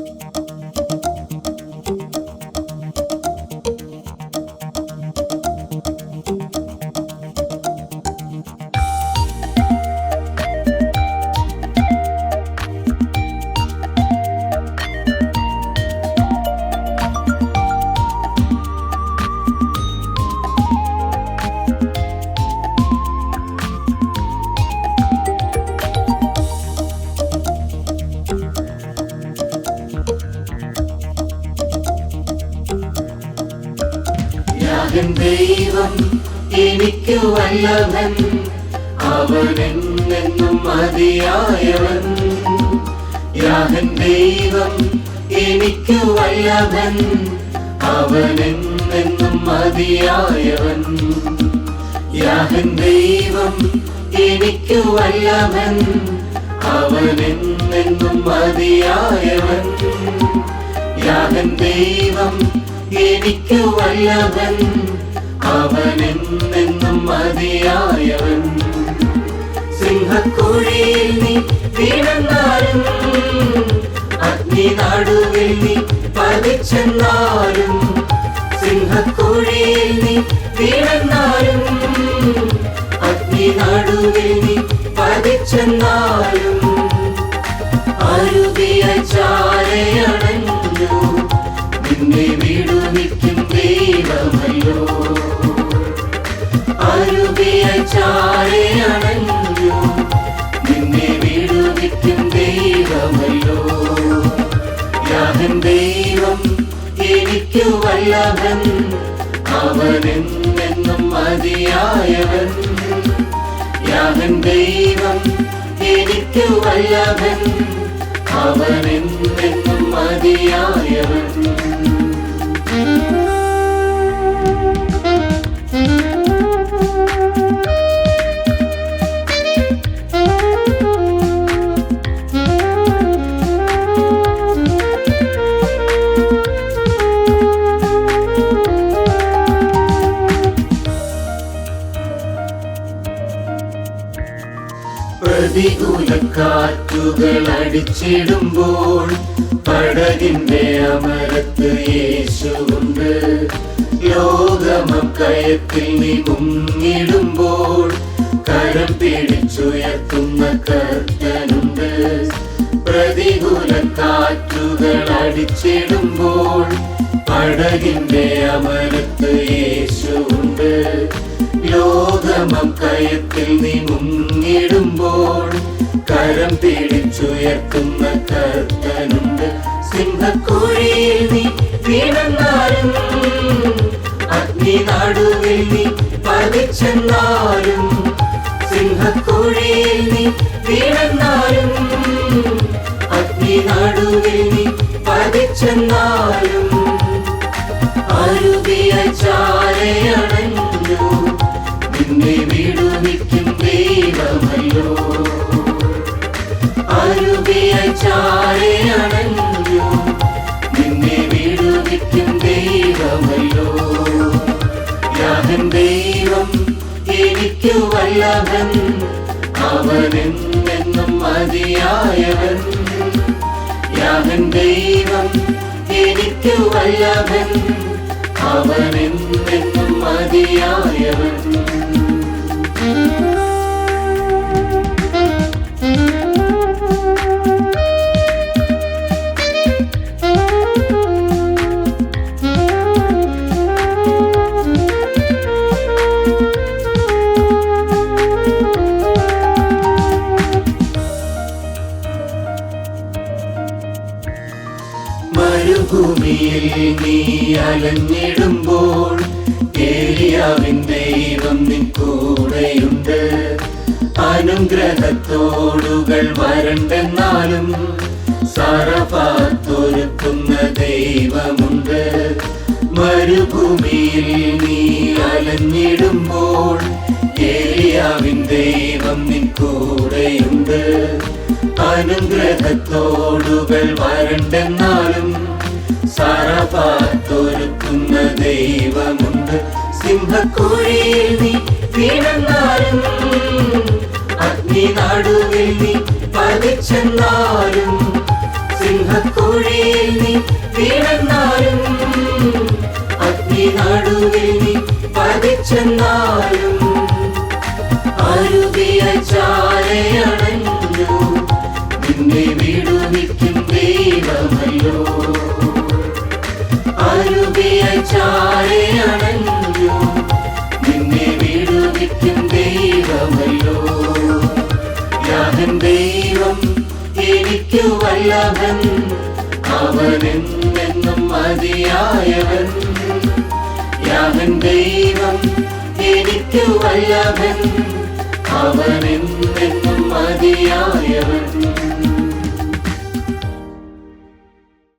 Bye. യാഹൻ ദൈവം എനിക്ക് വല്ലവൻ. അവൻ എന്നെന്നും മതിയായവൻ. യാഹൻ ദൈവം എനിക്ക് വല്ലവൻ. അവൻ എന്നെന്നും മതിയായവൻ. യാഹൻ ദൈവം എനിക്ക് വല്ലവൻ. അവൻ എന്നെന്നും മതിയായവൻ. യാഹൻ ദൈവം എനിക്കു വല്ലവൻ അവനെന്നെന്നും മതിയായവൻ. സിംഹക്കുഴിയിൽ നീ വീണെന്നാലും അഗ്നി നടുവിൽ നീ പതിച്ചെന്നാലും സിംഹക്കുഴിയിൽ നീ വീണെന്നാലും അഗ്നി നടുവിൽ നീ പതിച്ചെന്നാലും. അരുവിയ ചാരയണഞ്ഞു ദൈവമല്ലോ അരുവിയ ചാരയണഞ്ഞു നിന്നെ വിടുവിക്കും ദൈവമല്ലോ യാഹൻ ദൈവം എനിക്കു വല്ലവൻ അവൻ എന്നെന്നും മതിയായവൻ യാഹൻ ദൈവം എന്നെന്നും മതിയായവൻ പ്രതികൂല കാറ്റുകൾ അടിച്ചിടുമ്പോൾ പടകിന്റെ അമരത്ത് യേശുണ്ട് ലോകമക്കയത്തിൽ നീ മുങ്ങിടുമ്പോൾ കരം പിടിച്ചുയർത്തുന്ന കർത്തനുണ്ട്. പ്രതികൂല കാറ്റുകൾ അടിച്ചിടുമ്പോൾ പടകിന്റെ അമരത്ത് യേശുണ്ട് ലോകമക്കയത്തിൽ നീ മുങ്ങിടുമ്പോൾ കരം പിടിച്ചുയർത്തുന്ന കർത്തനുണ്ട്. സിംഹക്കോഴിയിൽ നീ വീണെന്നാലും അഗ്നി നടുവിൽ നീ പതിച്ചെന്നാലും സിംഹക്കോഴിയിൽ നീ വീണെന്നാലും അഗ്നി നടുവിൽ നീ പതിച്ചെന്നാലും. അരുവിയ ചാരയണഞ്ഞു നിന്നെ വിടുവിക്കും ദൈവമല്ലോ ചാരയണഞ്ഞു നിന്നെ വിടുവിക്കും ദൈവമല്ലോ. യാഹൻ ദൈവം എനിക്കു എന്നെന്നും മതിയായവൻ. യാഹൻ ദൈവം എനിക്കു എന്നെന്നും മതിയായവൻ. നീ അലഞ്ഞിടുമ്പോൾ ഏലിയാവിൻ ദൈവം നിൻ കൂടെയുണ്ട് അനുഗ്രഹത്തോടുകൾ വരണ്ടെന്നാലും സറഫാത്തൊരുക്കുന്ന ദൈവമുണ്ട്. മരുഭൂമിയിൽ നീ അലഞ്ഞിടുമ്പോൾ ഏലിയാവിൻ ദൈവം നിൻ കൂടെയുണ്ട് അനുഗ്രഹത്തോടുകൾ വരണ്ടെന്നാലും സറഫാത്തൊരുക്കുന്ന ദൈവമുണ്ട്. സിംഹക്കുഴിയിൽ നീ അഗ്നി നടുവിൽ നീ പതിച്ചെന്നാലും സിംഹക്കുഴിയിൽ നീ അഗ്നി നടുവിൽ നീ പതിച്ചെന്നാലും. അരുവിയ ചാരയണഞ്ഞു നിന്നെ വിടുവിക്കും ദൈവമല്ലോ. അരുവിയ ചാരയണഞ്ഞു നിന്നെ വിടുവിക്കും ദൈവമല്ലോ. യാഹൻ ദൈവം എന്നെന്നും മതിയായവൻ. യാഹൻ ദൈവം അവനെന്നെന്നും മതിയായവൻ.